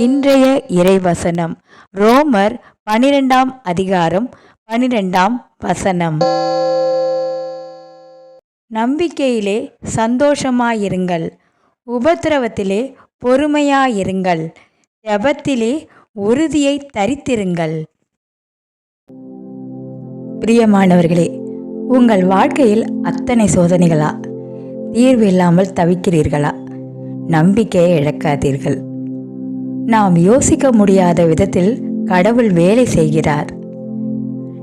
இன்றைய இறைவசனம். ரோமர் பனிரெண்டாம் அதிகாரம் பனிரெண்டாம் வசனம். நம்பிக்கையிலே சந்தோஷமாயிருங்கள். உபத்திரவத்திலே பொறுமையாயிருங்கள். ஜெபத்திலே உறுதியை தரித்திருங்கள். பிரியமானவர்களே உங்கள் வாழ்க்கையில் அத்தனை சோதனைகளா? தீர்வு இல்லாமல் தவிக்கிறீர்களா? நம்பிக்கையை இழக்காதீர்கள். நாம் யோசிக்க முடியாத விதத்தில் கடவுள் வேலை செய்கிறார்.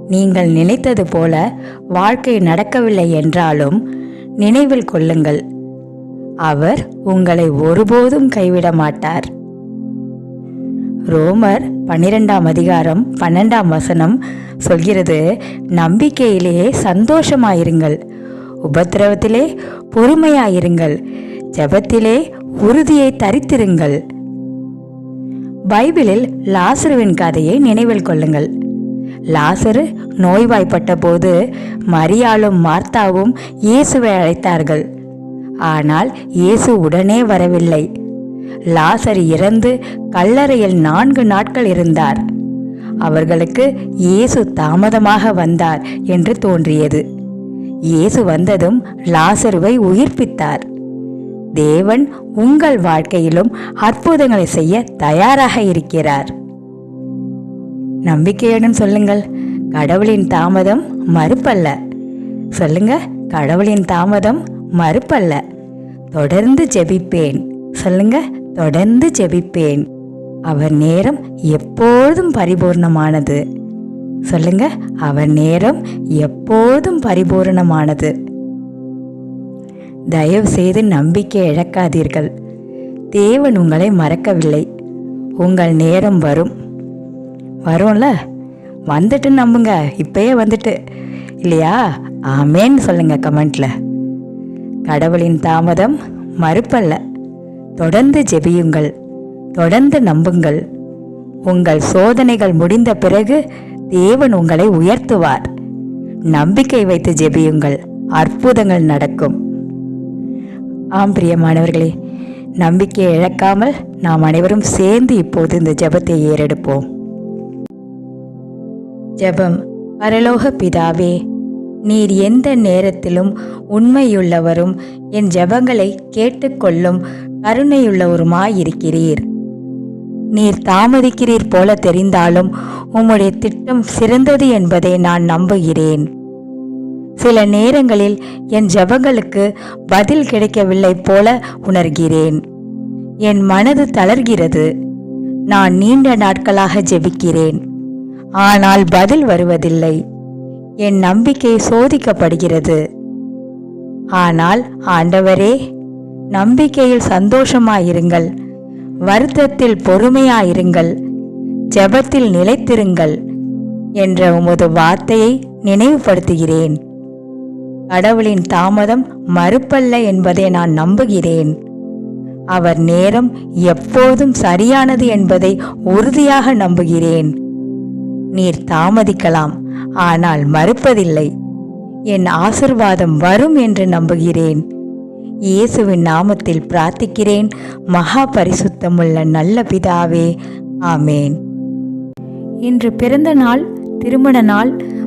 நீங்கள் நினைத்தது போல வாழ்க்கை நடக்கவில்லை என்றாலும் நினைவில் கொள்ளுங்கள். அவர் உங்களை ஒருபோதும் கைவிட மாட்டார். ரோமர் பன்னிரெண்டாம் அதிகாரம் பன்னெண்டாம் வசனம் சொல்கிறது நம்பிக்கையிலேயே சந்தோஷமாயிருங்கள் உபத்திரவத்திலே பொறுமையாயிருங்கள் ஜெபத்திலே உறுதியை தரித்திருங்கள். பைபிளில் லாசருவின் கதையை நினைவில் கொள்ளுங்கள். லாசரு நோய்வாய்ப்பட்ட போது மரியாளும் மார்த்தாவும் இயேசுவை அழைத்தார்கள். ஆனால் இயேசு உடனே வரவில்லை. லாசர் இறந்து கல்லறையில் நான்கு நாட்கள் இருந்தார். அவர்களுக்கு இயேசு தாமதமாக வந்தார் என்று தோன்றியது. இயேசு வந்ததும் லாசருவை உயிர்ப்பித்தார். தேவன் உங்கள் வாழ்க்கையிலும் அற்புதங்களை செய்ய தயாராக இருக்கிறார். நம்பிக்கையுடன் சொல்லுங்கள் கடவுளின் தாமதம் மறுப்பல்ல. சொல்லுங்க கடவுளின் தாமதம் மறுப்பல்ல. தொடர்ந்து ஜெபிப்பேன். சொல்லுங்க தொடர்ந்து ஜெபிப்பேன். அவர் நேரம் எப்போதும் பரிபூர்ணமானது. சொல்லுங்க அவர் நேரம் எப்போதும் பரிபூர்ணமானது. தயவு செய்து நம்பிக்கை இழக்காதீர்கள். தேவன் உங்களை மறக்கவில்லை. உங்கள் நேரம் வரும். வரும்ல? வந்துட்டு நம்புங்க. இப்பயே வந்துட்டு. இல்லையா? ஆமேன்னு சொல்லுங்க கமெண்ட்ல. கடவுளின் தாமதம் மறுப்பல்ல. தொடர்ந்து ஜெபியுங்கள். தொடர்ந்து நம்புங்கள். உங்கள் சோதனைகள் முடிந்த பிறகு தேவன் உங்களை உயர்த்துவார். நம்பிக்கை வைத்து ஜெபியுங்கள். அற்புதங்கள் நடக்கும். ஆம் பிரியமானவர்களே. நம்பிக்கையை இழக்காமல் நாம் அனைவரும் சேர்ந்து இப்போது இந்த ஜெபத்தை ஏறெடுப்போம். ஜெபம். பரலோக பிதாவே நீர் எந்த நேரத்திலும் உண்மையுள்ளவரும் என் ஜெபங்களை கேட்டுக்கொள்ளும் கருணையுள்ளவருமாயிருக்கிறீர். நீர் தாமதிக்கிறீர் போல தெரிந்தாலும் உம்முடைய திட்டம் சிறந்தது என்பதை நான் நம்புகிறேன். சில நேரங்களில் என் ஜெபங்களுக்கு பதில் கிடைக்கவில்லை போல உணர்கிறேன். என் மனது தளர்கிறது. நான் நீண்ட நாட்களாக ஜெபிக்கிறேன். ஆனால் பதில் வருவதில்லை. என் நம்பிக்கை சோதிக்கப்படுகிறது. ஆனால் ஆண்டவரே நம்பிக்கையில் சந்தோஷமாயிருங்கள். வருத்தத்தில் பொறுமையாயிருங்கள். ஜெபத்தில் நிலைத்திருங்கள். என்ற உமது வார்த்தையை நினைவுபடுத்துகிறேன். கடவுளின் தாமதம் மறுப்பல்ல என்பதை நான் நம்புகிறேன். அவர் நேரம் எப்போதும் சரியானது என்பதை உறுதியாக நம்புகிறேன். நீர் தாமதிக்கலாம் ஆனால் மறுப்பதில்லை. என் ஆசிர்வாதம் வரும் என்று நம்புகிறேன். இயேசுவின் நாமத்தில் பிரார்த்திக்கிறேன் மகா பரிசுத்தமுள்ள நல்ல பிதாவே ஆமேன். இன்று பிறந்த நாள் திருமண நாள்